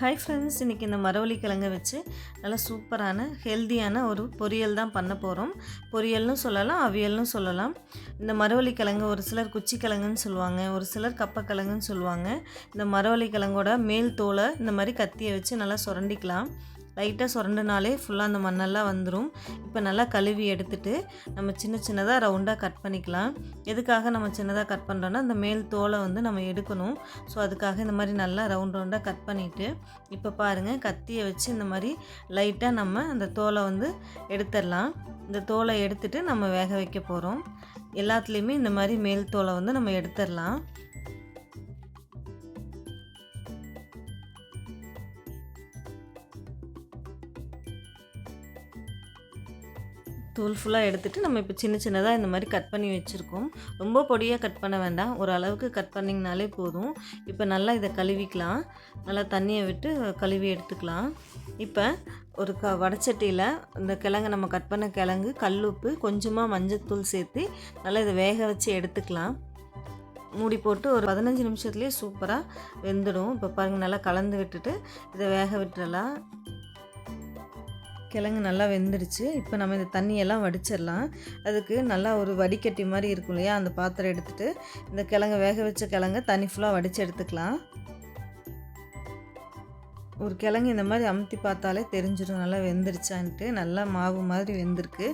Hi friends இன்றைக்கி இந்த மரவள்ளி கிழங்கு வச்சு நல்லா சூப்பரான ஹெல்தியான ஒரு பொரியல் தான் பண்ண போகிறோம் பொரியல்னு சொல்லலாம் அவியல்னு சொல்லலாம். இந்த மரவள்ளி கிழங்கு ஒரு சிலர் குச்சி கிழங்குன்னு சொல்லுவாங்க ஒரு சிலர் கப்பக்கிழங்குன்னு சொல்லுவாங்க. இந்த மரவள்ளி கிழங்கோட மேல் தோலை இந்த மாதிரி கத்தியை வச்சு நல்லா சுரண்டிக்கலாம். லைட்டாக சுரண்டுனாலே ஃபுல்லாக அந்த மண்ணெல்லாம் வந்துடும் இப்போ நல்லா கழுவி எடுத்துட்டு நம்ம சின்ன சின்னதாக ரவுண்டாக கட் பண்ணிக்கலாம். எதுக்காக நம்ம சின்னதாக கட் பண்ணுறோன்னா அந்த மேல் தோலை வந்து நம்ம எடுக்கணும். ஸோ அதுக்காக இந்த மாதிரி நல்லா ரவுண்ட் ரவுண்டாக கட் பண்ணிவிட்டு இப்போ பாருங்கள் கத்தியை வச்சு இந்த மாதிரி லைட்டாக நம்ம அந்த தோலை வந்து எடுத்துடலாம். இந்த தோலை எடுத்துட்டு நம்ம வேக வைக்க போகிறோம் எல்லாத்துலேயுமே இந்த மாதிரி மேல் தோலை வந்து நம்ம எடுத்துடலாம். தூள் ஃபுல்லாக எடுத்துகிட்டு நம்ம இப்போ சின்ன சின்னதாக இந்த மாதிரி கட் பண்ணி வச்சுருக்கோம். ரொம்ப பொடியாக கட் பண்ண வேண்டாம். ஒரு அளவுக்கு கட் பண்ணிங்கனாலே போதும். இப்போ நல்லா இதை கழுவிக்கலாம். நல்லா தண்ணியை விட்டு கழுவி எடுத்துக்கலாம். இப்போ ஒரு க வடச்சட்டியில் இந்த கிழங்கு நம்ம கட் பண்ண கிழங்கு கல்லுப்பு கொஞ்சமாக மஞ்சத்தூள் சேர்த்து நல்லா இதை வேக வச்சு எடுத்துக்கலாம். மூடி போட்டு ஒரு பதினஞ்சு நிமிஷத்துலேயே சூப்பராக வெந்துடும். இப்போ பாருங்கள் நல்லா கலந்து விட்டுட்டு இதை வேக விட்டுறலாம். கிழங்கு நல்லா வெந்துடுச்சு. இப்போ நம்ம இந்த தண்ணியெல்லாம் வடிச்சிடலாம். அதுக்கு நல்லா ஒரு வடிகட்டி மாதிரி இருக்கும் இல்லையா? அந்த பாத்திரம் எடுத்துகிட்டு இந்த கிழங்கு வேக வச்ச கிழங்கு தண்ணி ஃபுல்லாக வடித்து எடுத்துக்கலாம். ஒரு கிழங்கு இந்த மாதிரி அமுத்தி பார்த்தாலே தெரிஞ்சிடும். நல்லா வெந்துருச்சான்ட்டு. நல்லா மாவு மாதிரி வெந்திருக்கு.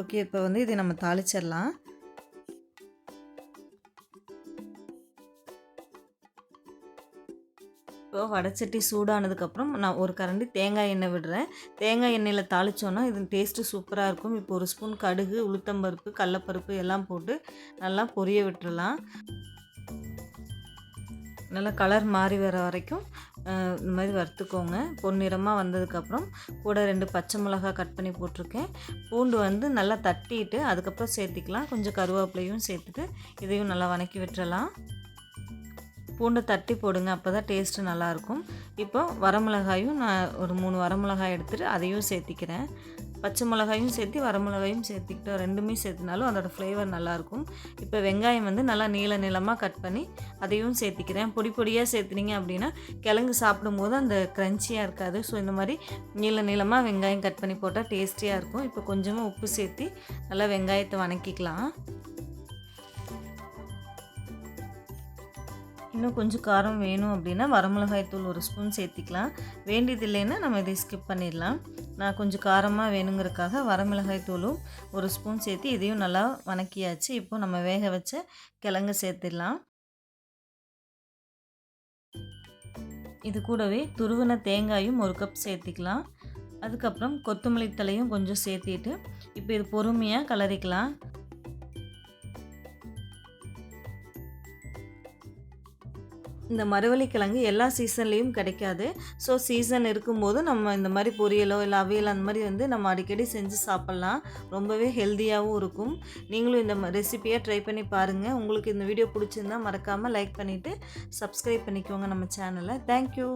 ஓகே இப்போ வந்து இதை நம்ம தாளிச்சிடலாம். இப்போ வடச்சட்டி சூடானதுக்கப்புறம் நான் ஒரு கரண்டி தேங்காய் எண்ணெய் விடுறேன். தேங்காய் எண்ணெயில் தாளித்தோன்னா இது டேஸ்ட்டு சூப்பராக இருக்கும். இப்போ ஒரு ஸ்பூன் கடுகு உளுத்தம்பருப்பு கடலப்பருப்பு எல்லாம் போட்டு நல்லா பொரிய விட்டுறலாம். நல்லா கலர் மாறி வர வரைக்கும் இந்த மாதிரி வறுத்துக்கோங்க. பொன்னிறமாக வந்ததுக்கப்புறம் கூட ரெண்டு பச்சை மிளகா கட் பண்ணி போட்டிருக்கேன். பூண்டு வந்து நல்லா தட்டிட்டு அதுக்கப்புறம் சேர்த்திக்கலாம். கொஞ்சம் கருவேப்பிலையும் சேர்த்துட்டு இதையும் நல்லா வணக்கி விட்டுறலாம். பூண்டை தட்டி போடுங்க அப்போ தான் டேஸ்ட்டு நல்லாயிருக்கும். இப்போ வரமிளகாயும் நான் ஒரு மூணு வரமிளகாய் எடுத்துகிட்டு அதையும் சேர்த்திக்கிறேன். பச்சை மிளகாயும் சேர்த்து வரமிளகாயும் சேர்த்துக்கிட்டோம். ரெண்டுமே சேர்த்துனாலும் அதோடய ஃப்ளேவர் நல்லாயிருக்கும். இப்போ வெங்காயம் வந்து நல்லா நீள நீளமாக கட் பண்ணி அதையும் சேர்த்திக்கிறேன். பொடி பொடியாக சேர்த்துனீங்க அப்படின்னா கிழங்கு சாப்பிடும்போது அந்த க்ரன்ச்சியாக இருக்காது. ஸோ இந்த மாதிரி நீள நீளமாக வெங்காயம் கட் பண்ணி போட்டால் டேஸ்டியாக இருக்கும். இப்போ கொஞ்சமாக உப்பு சேர்த்து நல்லா வெங்காயத்தை வணக்கிக்கலாம். இன்னும் கொஞ்சம் காரம் வேணும் அப்படின்னா வரமிளகாய் தூள் ஒரு ஸ்பூன் சேர்த்திக்கலாம். வேண்டியது இல்லைன்னா நம்ம இதை ஸ்கிப் பண்ணிடலாம். நான் கொஞ்சம் காரமாக வேணுங்கிறதுக்காக வரமிளகாய் தூளும் ஒரு ஸ்பூன் சேர்த்து இதையும் நல்லா வணக்கியாச்சு. இப்போ நம்ம வேக வச்ச கிழங்கு சேர்த்துடலாம். இது கூடவே துருவின தேங்காயும் ஒரு கப் சேர்த்திக்கலாம். அதுக்கப்புறம் கொத்தமல்லி தலையும் கொஞ்சம் சேர்த்திட்டு இப்போ இது பொறுமையாக கலரிக்கலாம். இந்த மரவள்ளி கிழங்கு எல்லா சீசன்லேயும் கிடைக்காது. ஸோ சீசன் இருக்கும்போது நம்ம இந்த மாதிரி பொரியலோ இல்லை அவியல் அந்த மாதிரி வந்து நம்ம அடிக்கடி செஞ்சு சாப்பிட்லாம். ரொம்பவே ஹெல்த்தியாகவும் இருக்கும். நீங்களும் இந்த ரெசிப்பியை ட்ரை பண்ணி பாருங்கள் உங்களுக்கு இந்த வீடியோ பிடிச்சிருந்தா மறக்காமல் லைக் பண்ணிவிட்டு சப்ஸ்கிரைப் பண்ணிக்கோங்க நம்ம சேனலை தேங்க்யூ